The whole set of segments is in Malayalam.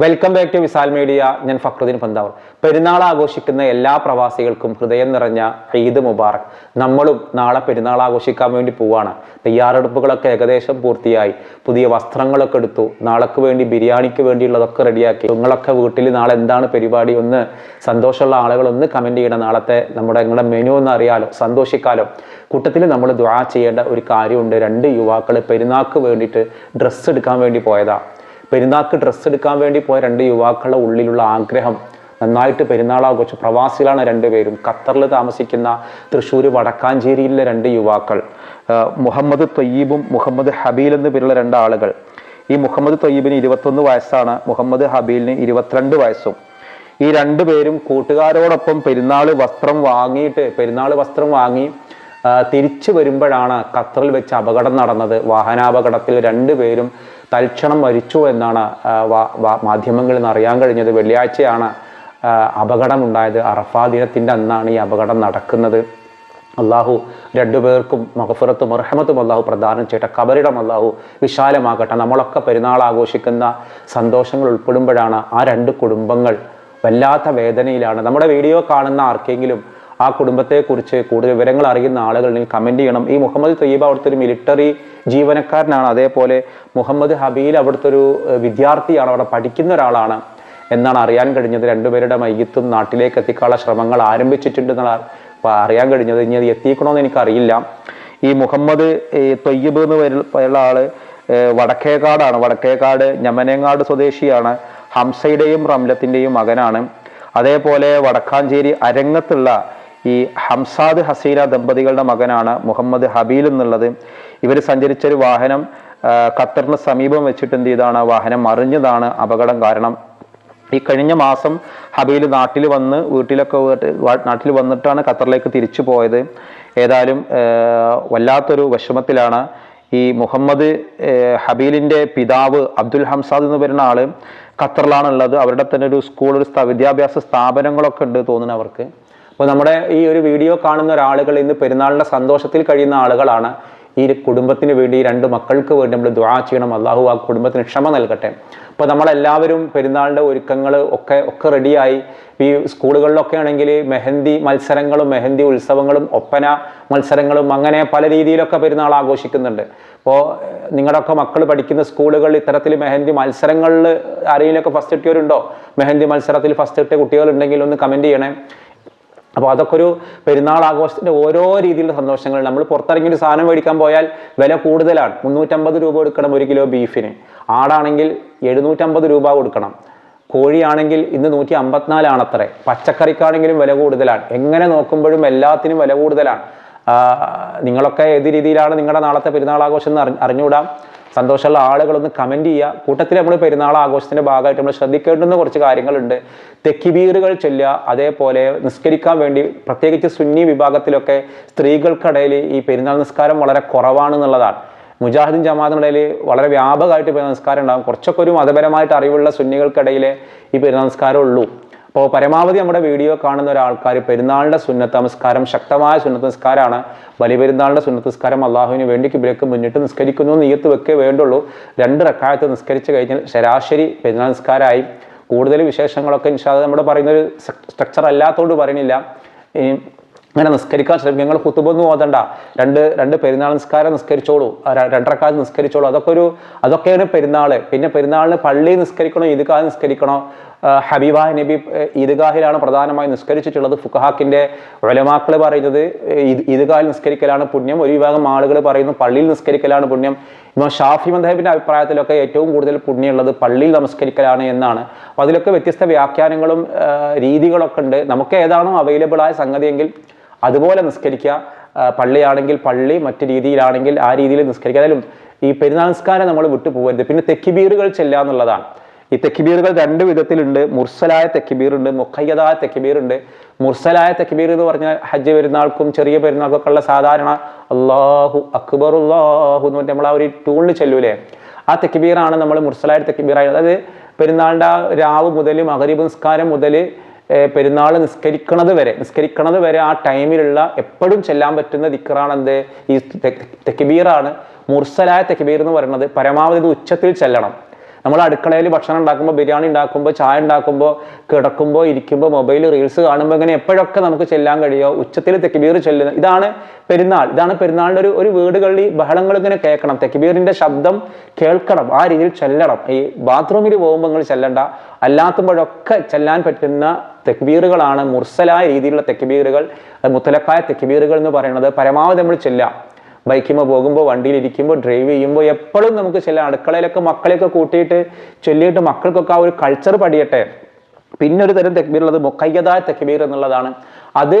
Welcome back to Visal media ഞാൻ ഫക്രുദ്ദീൻ പന്താവർ. പെരുന്നാൾ ആഘോഷിക്കുന്ന എല്ലാ പ്രവാസികൾക്കും ഹൃദയം നിറഞ്ഞ ഈദ് മുബാറക്. നമ്മളും നാളെ പെരുന്നാൾ ആഘോഷിക്കാൻ വേണ്ടി പോവാണ്. തയ്യാറെടുപ്പുകളൊക്കെ ഏകദേശം പൂർത്തിയായി. പുതിയ വസ്ത്രങ്ങളൊക്കെ എടുത്തു. നാളേക്ക് വേണ്ടി ബിരിയാണിക്ക് വേണ്ടിയുള്ളതൊക്കെ റെഡിയാക്കി. നിങ്ങളൊക്കെ വീട്ടിൽ നാളെ എന്താണ് പരിപാടി ഒന്ന് സന്തോഷമുള്ള ആളുകൾ ഒന്ന് കമന്റ് ചെയ്യണം. നാളത്തെ നമ്മുടെ നിങ്ങളുടെ മെനു ഒന്ന് അറിയാലോ. സന്തോഷിക്കാലോ. കൂട്ടത്തിൽ നമ്മൾ ദ്വാ ചെയ്യേണ്ട ഒരു കാര്യമുണ്ട്. രണ്ട് യുവാക്കൾ പെരുന്നാൾക്ക് വേണ്ടിയിട്ട് ഡ്രസ്സ് എടുക്കാൻ വേണ്ടി പോയതാണ് പെരുന്നാൾക്ക് ഡ്രസ്സ് എടുക്കാൻ വേണ്ടി പോയ രണ്ട് യുവാക്കളുടെ ഉള്ളിലുള്ള ആഗ്രഹം നന്നായിട്ട് പെരുന്നാൾ ആഘോഷിച്ചു പ്രവാസികളാണ് രണ്ടുപേരും. ഖത്തറിൽ താമസിക്കുന്ന തൃശ്ശൂർ വടക്കാഞ്ചേരിയിലെ രണ്ട് യുവാക്കൾ മുഹമ്മദ് തൊയ്യീബും മുഹമ്മദ് ഹബീൽ എന്ന് പേരുള്ള രണ്ടാളുകൾ. ഈ മുഹമ്മദ് തൊയ്യീബിന് ഇരുപത്തൊന്ന് വയസ്സാണ് മുഹമ്മദ് ഹബീലിന് ഇരുപത്തിരണ്ട് വയസ്സും. ഈ രണ്ടുപേരും കൂട്ടുകാരോടൊപ്പം പെരുന്നാൾ വസ്ത്രം വാങ്ങിയിട്ട് പെരുന്നാൾ വസ്ത്രം വാങ്ങി തിരിച്ചു വരുമ്പോഴാണ് ഖത്തറിൽ വെച്ച് അപകടം നടന്നത്. വാഹനാപകടത്തിൽ രണ്ടുപേരും തൽക്ഷണം മരിച്ചു എന്നാണ് മാധ്യമങ്ങളിൽ നിന്ന് അറിയാൻ കഴിഞ്ഞത്. വെള്ളിയാഴ്ചയാണ് അപകടം അപകടമുണ്ടായത്. അറഫാ ദിനത്തിന്റെ അന്നാണ് ഈ അപകടം നടക്കുന്നത്. അള്ളാഹു രണ്ടുപേർക്കും മഹഫുറത്തും അർഹമത്തും അള്ളാഹു പ്രദാനം ചെയ്യട്ടെ. കബറിടം അള്ളാഹു വിശാലമാകട്ടെ. നമ്മളൊക്കെ പെരുന്നാൾ ആഘോഷിക്കുന്ന സന്തോഷങ്ങൾ ഉൾപ്പെടുമ്പോഴാണ് ആ രണ്ട് കുടുംബങ്ങൾ വല്ലാത്ത വേദനയിലാണ്. നമ്മുടെ വീഡിയോ കാണുന്ന ആർക്കെങ്കിലും ആ കുടുംബത്തെക്കുറിച്ച് കൂടുതൽ വിവരങ്ങൾ അറിയുന്ന ആളുകളുണ്ടെങ്കിൽ കമന്റ് ചെയ്യണം. ഈ മുഹമ്മദ് തയ്യബ് അവിടുത്തെ ഒരു മിലിറ്ററി ജീവനക്കാരനാണ്. അതേപോലെ മുഹമ്മദ് ഹബീൽ അവിടുത്തെ ഒരു വിദ്യാർത്ഥിയാണ്. അവിടെ പഠിക്കുന്ന ഒരാളാണ് എന്നാണ് അറിയാൻ കഴിഞ്ഞത്. രണ്ടുപേരുടെ മയ്യത്തും നാട്ടിലേക്ക് എത്തിക്കാനുള്ള ശ്രമങ്ങൾ ആരംഭിച്ചിട്ടുണ്ടെന്നാണ് അറിയാൻ കഴിഞ്ഞത്. ഇനി അത് എത്തിക്കണമെന്ന് എനിക്കറിയില്ല. ഈ മുഹമ്മദ് തൊയ്യബ് എന്ന് പേരുള്ള ആൾ വടക്കേക്കാടാണ്. വടക്കേക്കാട് ഞമനേങ്ങാട് സ്വദേശിയാണ്. ഹംസയുടെയും റംലത്തിന്റെയും മകനാണ്. അതേപോലെ വടക്കാഞ്ചേരി അരങ്ങത്തുള്ള ഈ ഹംസാദ് ഹസീന ദമ്പതികളുടെ മകനാണ് മുഹമ്മദ് ഹബീൽ എന്നുള്ളത്. ഇവർ സഞ്ചരിച്ചൊരു വാഹനം ഖത്തറിന് സമീപം വെച്ചിട്ട് എന്ത് ചെയ്താണ് വാഹനം മറിഞ്ഞതാണ് അപകടം കാരണം. ഈ കഴിഞ്ഞ മാസം ഹബീൽ നാട്ടിൽ വന്ന് വീട്ടിലൊക്കെ വീട്ട് നാട്ടിൽ വന്നിട്ടാണ് ഖത്തറിലേക്ക് തിരിച്ചു പോയത്. ഏതായാലും വല്ലാത്തൊരു വിഷമത്തിലാണ് ഈ മുഹമ്മദ് ഹബീലിന്റെ പിതാവ് അബ്ദുൽ ഹംസാദ് എന്ന് പറയുന്ന ആൾ ഖത്തറിലാണുള്ളത്. അവരുടെ തന്നെ ഒരു സ്കൂൾ ഒരു വിദ്യാഭ്യാസ സ്ഥാപനങ്ങളൊക്കെ ഉണ്ട് തോന്നുന്നു അവർക്ക്. അപ്പോൾ നമ്മുടെ ഈ ഒരു വീഡിയോ കാണുന്ന ഒരാളുകൾ ഇന്ന് പെരുന്നാളിന്റെ സന്തോഷത്തിൽ കഴിയുന്ന ആളുകളാണ്. ഈ കുടുംബത്തിന് വേണ്ടി രണ്ട് മക്കൾക്ക് വേണ്ടി നമ്മൾ ദ്വാ ചെയ്യണം. അള്ളാഹു ആ കുടുംബത്തിന് ക്ഷമ നൽകട്ടെ. അപ്പോൾ നമ്മളെല്ലാവരും പെരുന്നാളിന്റെ ഒരുക്കങ്ങൾ ഒക്കെ ഒക്കെ റെഡിയായി. ഈ സ്കൂളുകളിലൊക്കെ ആണെങ്കിൽ മെഹന്തി മത്സരങ്ങളും മെഹന്തി ഉത്സവങ്ങളും ഒപ്പന മത്സരങ്ങളും അങ്ങനെ പല രീതിയിലൊക്കെ പെരുന്നാൾ ആഘോഷിക്കുന്നുണ്ട്. അപ്പോൾ നിങ്ങളുടെയൊക്കെ മക്കൾ പഠിക്കുന്ന സ്കൂളുകളിൽ ഇത്തരത്തിൽ മെഹന്തി മത്സരങ്ങളിൽ ആരെങ്കിലുമൊക്കെ ഫസ്റ്റ് കിട്ടിയവരുണ്ടോ മെഹന്തി മത്സരത്തിൽ ഫസ്റ്റ് കിട്ടിയ കുട്ടികളുണ്ടെങ്കിൽ ഒന്ന് കമന്റ് ചെയ്യണേ. അപ്പോൾ അതൊക്കെ ഒരു പെരുന്നാൾ ആഘോഷത്തിന്റെ ഓരോ രീതിയിലുള്ള സന്തോഷങ്ങൾ. നമ്മൾ പുറത്തിറങ്ങി ഒരു സാധനം മേടിക്കാൻ പോയാൽ വില കൂടുതലാണ്. മുന്നൂറ്റമ്പത് രൂപ കൊടുക്കണം ഒരു കിലോ ബീഫിന്. ആടാണെങ്കിൽ എഴുന്നൂറ്റമ്പത് രൂപ കൊടുക്കണം. കോഴിയാണെങ്കിൽ ഇന്ന് നൂറ്റി അമ്പത്തിനാലാണത്രേ പച്ചക്കറിക്കാണെങ്കിലും വില കൂടുതലാണ്. എങ്ങനെ നോക്കുമ്പോഴും എല്ലാത്തിനും വില കൂടുതലാണ്. നിങ്ങളൊക്കെ ഏത് രീതിയിലാണ് നിങ്ങളുടെ നാളത്തെ പെരുന്നാൾ ആഘോഷം എന്ന് അറിഞ്ഞ് അറിഞ്ഞുകൂടാം? സന്തോഷമുള്ള ആളുകളൊന്ന് കമന്റ് ചെയ്യുക. കൂട്ടത്തിൽ നമ്മൾ പെരുന്നാൾ ആഘോഷത്തിന്റെ ഭാഗമായിട്ട് നമ്മൾ ശ്രദ്ധിക്കേണ്ടുന്ന കുറച്ച് കാര്യങ്ങളുണ്ട്. തെക്കിബീറുകൾ ചൊല്ലുക അതേപോലെ നിസ്കരിക്കാൻ വേണ്ടി പ്രത്യേകിച്ച് സുന്നി വിഭാഗത്തിലൊക്കെ സ്ത്രീകൾക്കിടയിൽ ഈ പെരുന്നാൾ നിസ്കാരം വളരെ കുറവാണെന്നുള്ളതാണ്. മുജാഹിദ്ദീൻ ജമാഅത്തിനിടയിൽ വളരെ വ്യാപകമായിട്ട് പെരുന്നാൾ നിസ്കാരം ഉണ്ടാകും. കുറച്ചൊക്കെ ഒരു മതപരമായിട്ട് അറിവുള്ള സുന്നികൾക്കിടയിലെ ഈ പെരുന്നാൾ നിസ്കാരം ഉള്ളൂ അപ്പോൾ പരമാവധി നമ്മുടെ വീഡിയോ കാണുന്ന ഒരാൾക്കാർ പെരുന്നാളിന്റെ സുന്നത്ത് നമസ്കാരം ശക്തമായ സുന്നത്ത് നിസ്കാരമാണ് ബലിപെരുന്നാളിന്റെ സുന്നത്ത് നമസ്കാരം അള്ളാഹുവിന് വേണ്ടി കിബിലേക്ക് മുന്നിട്ട് നിസ്കരിക്കുന്നു നീയത്ത് വെക്കേ വേണ്ടുള്ളൂ. രണ്ട് റക്കായത്ത് നിസ്കരിച്ച് കഴിഞ്ഞാൽ ശരാശരി പെരുന്നാൾ നിസ്കാരമായി. കൂടുതൽ വിശേഷങ്ങളൊക്കെ ഇൻഷാദ് നമ്മുടെ പറയുന്നൊരു സ്ട്രക്ചർ അല്ലാത്തതുകൊണ്ട് പറയുന്നില്ല. അങ്ങനെ നിസ്കരിക്കാൻ ശ്രമിക്കും. നിങ്ങൾ കുത്തുബൊന്നും ഓതണ്ട. രണ്ട് രണ്ട് പെരുന്നാൾ നിസ്കാരം നിസ്കരിച്ചോളൂ. രണ്ടരക്കാലം നിസ്കരിച്ചോളൂ. അതൊക്കെ ഒരു അതൊക്കെയാണ് പെരുന്നാൾ പിന്നെ പെരുന്നാളിന് പള്ളി നിസ്കരിക്കണോ ഈദ്ഗാഹ് നിസ്കരിക്കണോ? ആ, ഹബീബായ നബി ഈദ്ഗാഹിലാണ് പ്രധാനമായും നിസ്കരിച്ചിട്ടുള്ളത്. ഫുഖഹാക്കിന്റെ ഒലമാക്കൾ പറയുന്നത് ഈദ്ഗാഹിൽ നിസ്കരിക്കലാണ് പുണ്യം. ഒരു വിഭാഗം ആളുകൾ പറയുന്നു പള്ളിയിൽ നിസ്കരിക്കലാണ് പുണ്യം. ഇമാം ഷാഫി മദഹബിന്റെ അഭിപ്രായത്തിലൊക്കെ ഏറ്റവും കൂടുതൽ പുണ്യമുള്ളത് പള്ളിയിൽ നമസ്കരിക്കലാണ് എന്നാണ്. അപ്പോൾ അതിലൊക്കെ വ്യത്യസ്ത വ്യാഖ്യാനങ്ങളും രീതികളൊക്കെ ഉണ്ട്. നമുക്ക് ഏതാണോ അവൈലബിളായ സംഗതിയെങ്കിൽ അതുപോലെ നിസ്കരിക്കുക. പള്ളിയാണെങ്കിൽ പള്ളി മറ്റു രീതിയിലാണെങ്കിൽ ആ രീതിയിൽ നിസ്കരിക്കുക. ഏതായാലും ഈ പെരുന്നാൾ നിസ്കാരം നമ്മൾ വിട്ടു പോകരുത് പിന്നെ തെക്കിബീറുകൾ ചെല്ലുക എന്നുള്ളതാണ്. ഈ തെക്കിബീറുകൾ രണ്ട് വിധത്തിലുണ്ട്. മുർസലായ തെക്കിബീർ ഉണ്ട് മുഖയ്യതായ തെക്കിബീർ ഉണ്ട് മുർസലായ തെക്കിബീർ എന്ന് പറഞ്ഞാൽ ഹജ്ജ് പെരുന്നാൾക്കും ചെറിയ പെരുന്നാൾക്കൊക്കെ ഉള്ള സാധാരണ അള്ളാഹു അക്ബർ അള്ളാഹു എന്ന് പറഞ്ഞാൽ നമ്മൾ ആ ഒരു ടൂളിൽ ചെല്ലൂലേ. ആ തെക്കിബീറാണ് നമ്മൾ മുർസലായ തെക്കിബീറായി അതായത് പെരുന്നാളിന്റെ ആ രാവ് മുതൽ മകരീബ് നിസ്കാരം മുതൽ പെരുന്നാൾ നിസ്കരിക്കണത് വരെ നിസ്കരിക്കണത് വരെ ആ ടൈമിലുള്ള എപ്പോഴും ചെല്ലാൻ പറ്റുന്ന ദിക്കറാണ് എന്ത് ഈ തെക്കിബീറാണ്. മുർസലായ തെക്കിബീർ എന്ന് പറയുന്നത് പരമാവധി ഉച്ചത്തിൽ ചെല്ലണം. നമ്മൾ അടുക്കളയിൽ ഭക്ഷണം ഉണ്ടാക്കുമ്പോൾ ബിരിയാണി ഉണ്ടാക്കുമ്പോൾ ചായ ഉണ്ടാക്കുമ്പോൾ കിടക്കുമ്പോൾ ഇരിക്കുമ്പോൾ മൊബൈൽ റീൽസ് കാണുമ്പോൾ ഇങ്ങനെ എപ്പോഴൊക്കെ നമുക്ക് ചെല്ലാൻ കഴിയുമോ ഉച്ചത്തിൽ തെക്കുബീർ ചെല്ലുന്നത് ഇതാണ് പെരുന്നാൾ. ഇതാണ് പെരുന്നാളിന്റെ ഒരു ഒരു വീടുകളിൽ ബഹളങ്ങൾ ഇങ്ങനെ കേൾക്കണം. തെക്കിബീറിന്റെ ശബ്ദം കേൾക്കണം. ആ രീതിയിൽ ചെല്ലണം. ഈ ബാത്റൂമിൽ പോകുമ്പോൾ നിങ്ങൾ ചെല്ലണ്ട. അല്ലാത്തുമ്പോഴൊക്കെ ചെല്ലാൻ പറ്റുന്ന തെക്ബീറുകളാണ് മുർസലായ രീതിയിലുള്ള തെക്ബീറുകൾ മുത്തലക്കായ തെക്ബീറുകൾ എന്ന് പറയുന്നത്. പരമാവധി നമ്മൾ ചെല്ലാം ബൈക്കുമ്പോൾ പോകുമ്പോൾ വണ്ടിയിൽ ഇരിക്കുമ്പോൾ ഡ്രൈവ് ചെയ്യുമ്പോൾ എപ്പോഴും നമുക്ക് ചില അടുക്കളയിലൊക്കെ മക്കളെയൊക്കെ കൂട്ടിയിട്ട് ചൊല്ലിയിട്ട് മക്കൾക്കൊക്കെ ആ ഒരു കൾച്ചർ പടിയട്ടെ. പിന്നെ ഒരു തരം തെക്ബീർ ഉള്ളത് മുക്കയ്യതായ തെക്ബീർ എന്നുള്ളതാണ്. അത്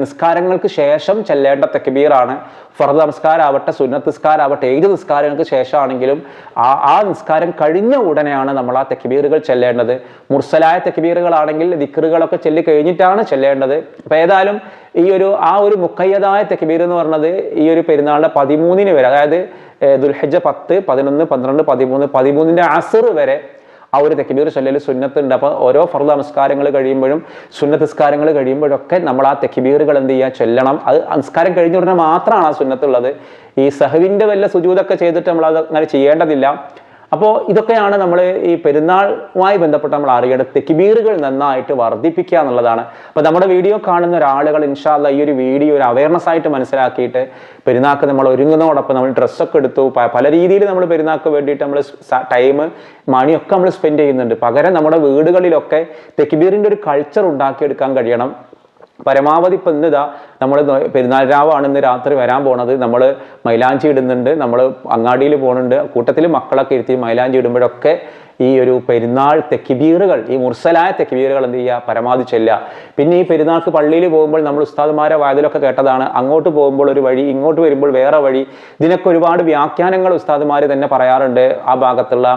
നിസ്കാരങ്ങൾക്ക് ശേഷം ചെല്ലേണ്ട തക്ബീറാണ്. ഫർദ് നമസ്കാരാവട്ടെ സുന്നത്ത് നിസ്കാരാവട്ടെ ഏത് നിസ്കാരങ്ങൾക്ക് ശേഷമാണെങ്കിലും ആ ആ നിസ്കാരം കഴിഞ്ഞ ഉടനെയാണ് നമ്മൾ ആ തെക്കബീറുകൾ ചെല്ലേണ്ടത്. മുർസലായ തെക്കബീറുകളാണെങ്കിൽ ദിക്കറുകളൊക്കെ ചെല്ലി കഴിഞ്ഞിട്ടാണ് ചെല്ലേണ്ടത്. അപ്പം ഏതായാലും ഈ ഒരു ആ ഒരു മുക്കയ്യതായ തെക്കബീർ എന്ന് പറഞ്ഞത് ഈ ഒരു പെരുന്നാളിന്റെ പതിമൂന്നിന് വരെ അതായത് ദുൽഹജ പത്ത് പതിനൊന്ന് പന്ത്രണ്ട് പതിമൂന്ന് പതിമൂന്നിന്റെ അസർ വരെ ആ ഒരു തെക്കിബീർ ചൊല്ലൽ സുന്നത്തുണ്ട്. അപ്പോൾ ഓരോ ഫർദ് നമസ്കാരങ്ങൾ കഴിയുമ്പോഴും സുന്നത്ത് നിസ്കാരങ്ങൾ കഴിയുമ്പോഴൊക്കെ നമ്മൾ ആ തെക്കിബീറുകൾ എന്ത് ചെയ്യുക? ചൊല്ലണം. അത് നമസ്കാരം കഴിഞ്ഞ ഉടനെ മാത്രമാണ് ആ സുന്നത്തുള്ളത്. ഈ സഹവിന്റെ വല്ല സുജൂതൊക്കെ ചെയ്തിട്ട് നമ്മൾ അത് അങ്ങനെ ചെയ്യേണ്ടതില്ല. അപ്പോൾ ഇതൊക്കെയാണ് നമ്മൾ ഈ പെരുന്നാളുമായി ബന്ധപ്പെട്ട് നമ്മൾ അറിയേണ്ട തെക്കിബീറുകൾ നന്നായിട്ട് വർദ്ധിപ്പിക്കുക എന്നുള്ളതാണ്. അപ്പോൾ നമ്മുടെ വീഡിയോ കാണുന്ന ഒരാളുകൾ ഇൻഷാല്ല ഈ ഒരു വീഡിയോ ഒരു അവയർനെസ് ആയിട്ട് മനസ്സിലാക്കിയിട്ട് പെരുന്നാക്ക് നമ്മൾ ഒരുങ്ങുന്നതോടൊപ്പം നമ്മൾ ഡ്രസ്സൊക്കെ എടുത്തു. പല രീതിയിൽ നമ്മൾ പെരുന്നാക്ക് വേണ്ടിയിട്ട് നമ്മൾ ടൈം മണിയൊക്കെ നമ്മൾ സ്പെൻഡ് ചെയ്യുന്നുണ്ട്. പകരം നമ്മുടെ വീടുകളിലൊക്കെ തെക്കിബീറിന്റെ ഒരു കൾച്ചർ ഉണ്ടാക്കിയെടുക്കാൻ കഴിയണം. പരമാവധി ഇപ്പം ഇന്ന് ഇതാ നമ്മൾ പെരുന്നാൾ രാവാണ് ഇന്ന് രാത്രി വരാൻ പോണത്. നമ്മൾ മൈലാഞ്ചി ഇടുന്നുണ്ട്. നമ്മൾ അങ്ങാടിയിൽ പോകുന്നുണ്ട് കൂട്ടത്തിൽ മക്കളൊക്കെ ഇരുത്തി മൈലാഞ്ചി ഇടുമ്പോഴൊക്കെ ഈ ഒരു പെരുന്നാൾ തെക്കിബീറുകൾ ഈ മുർസലായ തെക്കിബീറുകൾ എന്ത് ചെയ്യുക? പരമാവധി ചെല്ലുക. പിന്നെ ഈ പെരുന്നാൾക്ക് പള്ളിയിൽ പോകുമ്പോൾ നമ്മൾ ഉസ്താദുമാരെ വാതിലൊക്കെ കേട്ടതാണ്. അങ്ങോട്ട് പോകുമ്പോൾ ഒരു വഴി ഇങ്ങോട്ട് വരുമ്പോൾ വേറെ വഴി. ഇതിനൊക്കെ ഒരുപാട് വ്യാഖ്യാനങ്ങൾ ഉസ്താദുമാർ തന്നെ പറയാറുണ്ട്. ആ ഭാഗത്തുള്ള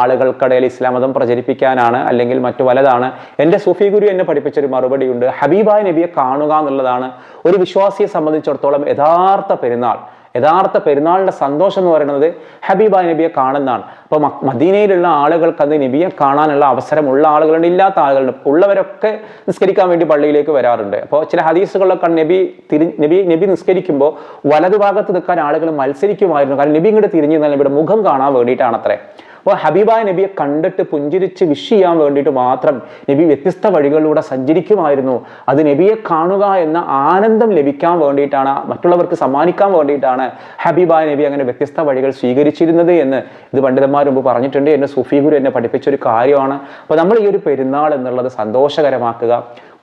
ആളുകൾക്കിടയിൽ ഇസ്ലാം മതം പ്രചരിപ്പിക്കാനാണ് അല്ലെങ്കിൽ മറ്റു പലതാണ് എന്റെ സൂഫി ഗുരു എന്നെ പഠിപ്പിച്ചൊരു മറുപടിയുണ്ട്. ഹബീബായ നബിയെ കാണുക എന്നുള്ളതാണ് ഒരു വിശ്വാസിയെ സംബന്ധിച്ചിടത്തോളം യഥാർത്ഥ പെരുന്നാൾ. യഥാർത്ഥ പെരുന്നാളിന്റെ സന്തോഷം എന്ന് പറയുന്നത് ഹബീബ നബിയെ കാണുന്നതാണ്. അപ്പോൾ മദീനയിലുള്ള ആളുകൾക്ക് അത് നബിയെ കാണാനുള്ള അവസരമുള്ള ആളുകളുണ്ട് ഇല്ലാത്ത ആളുകളുണ്ട്. ഉള്ളവരൊക്കെ നിസ്കരിക്കാൻ വേണ്ടി പള്ളിയിലേക്ക് വരാറുണ്ട്. അപ്പോൾ ചില ഹദീസുകളിലൊക്കെ നബി തിരി നബി നബി നിസ്കരിക്കുമ്പോൾ വലതുഭാഗത്ത് നിൽക്കാൻ ആളുകൾ മത്സരിക്കുമായിരുന്നു. കാരണം നബി ഇങ്ങോട്ട് തിരിഞ്ഞു നിന്നാൽ മുഖം കാണാൻ വേണ്ടിയിട്ടാണ് അത്രേ അപ്പോൾ ഹബീബായ നബിയെ കണ്ടിട്ട് പുഞ്ചിരിച്ച് വിഷ് ചെയ്യാൻ വേണ്ടിയിട്ട് മാത്രം നബി വ്യത്യസ്ത വഴികളിലൂടെ സഞ്ചരിക്കുമായിരുന്നു. അത് നബിയെ കാണുക എന്ന ആനന്ദം ലഭിക്കാൻ വേണ്ടിയിട്ടാണ് മറ്റുള്ളവർക്ക് സമ്മാനിക്കാൻ വേണ്ടിയിട്ടാണ് ഹബീബായ നബി അങ്ങനെ വ്യത്യസ്ത വഴികൾ സ്വീകരിച്ചിരുന്നത് എന്ന് ഇത് പണ്ഡിതന്മാർ മുമ്പ് പറഞ്ഞിട്ടുണ്ട്. എന്നെ സുഫി ഗുരു എന്നെ പഠിപ്പിച്ച ഒരു കാര്യമാണ്. അപ്പോൾ നമ്മൾ ഈ ഒരു പെരുന്നാൾ എന്നുള്ളത് സന്തോഷകരമാക്കുക.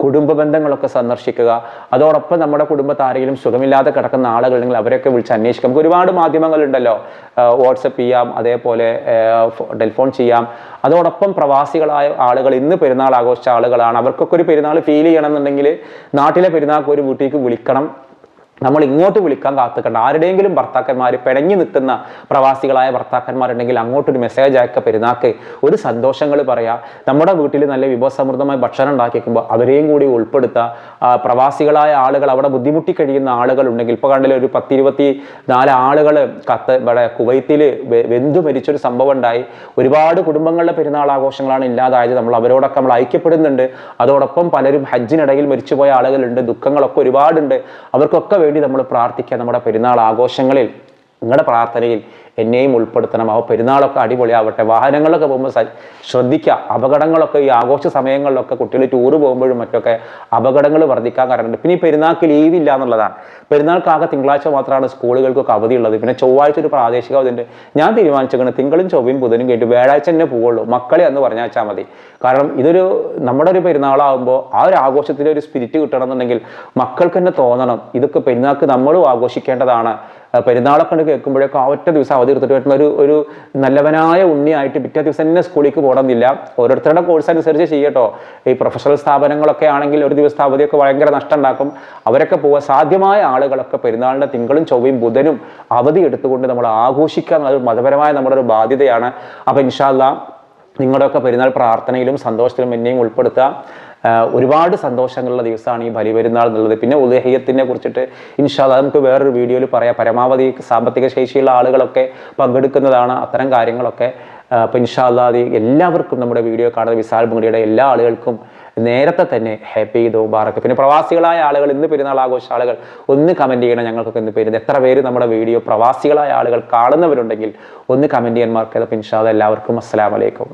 കുടുംബ ബന്ധങ്ങളൊക്കെ സന്ദർശിക്കുക. അതോടൊപ്പം നമ്മുടെ കുടുംബത്ത് ആരെങ്കിലും സുഖമില്ലാതെ കിടക്കുന്ന ആളുകളുണ്ടെങ്കിൽ അവരെയൊക്കെ വിളിച്ച് അന്വേഷിക്കാം. നമുക്ക് ഒരുപാട് മാധ്യമങ്ങളുണ്ടല്ലോ. വാട്സപ്പ് ചെയ്യാം അതേപോലെ ടെലിഫോൺ ചെയ്യാം. അതോടൊപ്പം പ്രവാസികളായ ആളുകൾ ഇന്ന് പെരുന്നാൾ ആഘോഷിച്ച ആളുകളാണ്. അവർക്കൊക്കെ ഒരു പെരുന്നാൾ ഫീൽ ചെയ്യണമെന്നുണ്ടെങ്കിൽ നാട്ടിലെ പെരുന്നാൾക്ക് ഒരു വീട്ടിലേക്ക് വിളിക്കണം. നമ്മൾ ഇങ്ങോട്ട് വിളിക്കാൻ കാത്തുക്കണ്ട. ആരുടെയെങ്കിലും ഭർത്താക്കന്മാർ പിണങ്ങി നിൽക്കുന്ന പ്രവാസികളായ ഭർത്താക്കന്മാരുണ്ടെങ്കിൽ അങ്ങോട്ടൊരു മെസ്സേജ് അയക്ക പെരുന്നാക്ക്. ഒരു സന്തോഷങ്ങൾ പറയാം. നമ്മുടെ വീട്ടിൽ നല്ല വിഭവസമൃദ്ധമായ ഭക്ഷണം ഉണ്ടാക്കിക്കുമ്പോൾ അവരെയും കൂടി ഉൾപ്പെടുത്തുക പ്രവാസികളായ ആളുകൾ അവിടെ ബുദ്ധിമുട്ടി കഴിയുന്ന ആളുകൾ ഉണ്ടെങ്കിൽ ഇപ്പോൾ കണ്ടില്ല ഒരു പത്തിരുപത്തി നാല് ആളുകൾ കത്ത് ഇവിടെ കുവൈത്തിൽ വെന്തു മരിച്ചൊരു സംഭവം ഉണ്ടായി. ഒരുപാട് കുടുംബങ്ങളുടെ പെരുന്നാൾ ആഘോഷങ്ങളാണ് ഇല്ലാതായത്. നമ്മൾ അവരോടൊക്കെ നമ്മൾ ഐക്യപ്പെടുന്നുണ്ട്. അതോടൊപ്പം പലരും ഹജ്ജിനിടയിൽ മരിച്ചുപോയ ആളുകളുണ്ട്. ദുഃഖങ്ങളൊക്കെ ഒരുപാടുണ്ട്. അവർക്കൊക്കെ വേണ്ടി നമ്മൾ പ്രാർത്ഥിക്കുക. നമ്മുടെ പെരുന്നാൾ ആഘോഷങ്ങളിൽ നിങ്ങളുടെ പ്രാർത്ഥനയിൽ എന്നെയും ഉൾപ്പെടുത്തണം. അവ പെരുന്നാളൊക്കെ അടിപൊളിയാവട്ടെ. വാഹനങ്ങളൊക്കെ പോകുമ്പോൾ ശ്രദ്ധിക്കുക. അപകടങ്ങളൊക്കെ ഈ ആഘോഷ സമയങ്ങളിലൊക്കെ കുട്ടികൾ ടൂർ പോകുമ്പോഴും മറ്റൊക്കെ അപകടങ്ങൾ വർദ്ധിക്കാൻ കാരണമുണ്ട്. പിന്നെ ഈ പെരുന്നാൾക്ക് ലീവ് ഇല്ല എന്നുള്ളതാണ്. പെരുന്നാൾക്കാകെ തിങ്കളാഴ്ച മാത്രമാണ് സ്കൂളുകൾക്കൊക്കെ അവധിയുള്ളത്. പിന്നെ ചൊവ്വാഴ്ച ഒരു പ്രാദേശിക അവധി ഉണ്ട് ഞാൻ തീരുമാനിച്ചിരിക്കുന്നത് തിങ്കളും ചൊവ്വയും ബുധനും കഴിഞ്ഞിട്ട് വ്യാഴാഴ്ച തന്നെ പോവുള്ളൂ. മക്കളെ അന്ന് പറഞ്ഞാച്ചാൽ മതി. കാരണം ഇതൊരു നമ്മുടെ ഒരു പെരുന്നാളാകുമ്പോൾ ആ ഒരു ആഘോഷത്തിന്റെ ഒരു സ്പിരിറ്റ് കിട്ടണമെന്നുണ്ടെങ്കിൽ മക്കൾക്ക് തന്നെ തോന്നണം. ഇതൊക്കെ പെരുന്നാൾക്ക് നമ്മളും ആഘോഷിക്കേണ്ടതാണ്. പെരുന്നാളൊക്കെ കേൾക്കുമ്പോഴേക്കും ആ ഒറ്റ ദിവസം അവധി എടുത്തിട്ട് വരുന്ന ഒരു ഒരു നല്ലവനായ ഉണ്ണിയായിട്ട് പിറ്റേ ദിവസം തന്നെ സ്കൂളിലേക്ക് പോകണമെന്നില്ല. ഓരോരുത്തരുടെ കോഴ്സ് അനുസരിച്ച് ചെയ്യട്ടോ. ഈ പ്രൊഫഷണൽ സ്ഥാപനങ്ങളൊക്കെ ആണെങ്കിൽ ഒരു ദിവസത്തെ അവധിയൊക്കെ ഭയങ്കര നഷ്ടം ഉണ്ടാക്കും അവരൊക്കെ പോകാൻ സാധ്യമായ ആളുകളൊക്കെ പെരുന്നാളിന്റെ തിങ്കളും ചൊവ്വയും ബുധനും അവധി എടുത്തുകൊണ്ട് നമ്മൾ ആഘോഷിക്കുക എന്നുള്ളത് മതപരമായ നമ്മുടെ ഒരു ബാധ്യതയാണ്. അപ്പോൾ ഇൻഷാല്ല നിങ്ങളുടെയൊക്കെ പെരുന്നാൾ പ്രാർത്ഥനയിലും സന്തോഷത്തിലും എന്നെയും ഉൾപ്പെടുത്തുക. ഒരുപാട് സന്തോഷങ്ങളുള്ള ദിവസമാണ് ഈ ബലിപെരുന്നാൾ എന്നുള്ളത്. പിന്നെ ഉദയഹീയത്തിനെ കുറിച്ചിട്ട് ഇൻഷാല്ല നമുക്ക് വേറൊരു വീഡിയോയിൽ പറയാം. പരമാവധി സാമ്പത്തിക ശേഷിയുള്ള ആളുകളൊക്കെ പങ്കെടുക്കുന്നതാണ് അത്തരം കാര്യങ്ങളൊക്കെ. അപ്പോൾ ഇൻഷാല്ലാതി എല്ലാവർക്കും നമ്മുടെ വീഡിയോ കാണുന്ന വിശാൽ മുടിയുടെ എല്ലാ ആളുകൾക്കും നേരത്തെ തന്നെ ഹാപ്പി ചെയ്തു മുബാറക്ക് പിന്നെ പ്രവാസികളായ ആളുകൾ ഇന്ന് പെരുന്നാൾ ആഘോഷ ആളുകൾ ഒന്ന് കമന്റ് ചെയ്യണം ഞങ്ങൾക്കൊക്കെ ഇന്ന് പേര് എത്ര പേര് നമ്മുടെ വീഡിയോ പ്രവാസികളായ ആളുകൾ കാണുന്നവരുണ്ടെങ്കിൽ ഒന്ന് കമന്റ് ചെയ്യാൻ മാർക്ക് മാർക്കത് ഇൻഷാദ് എല്ലാവർക്കും അസ്സലാമലൈക്കും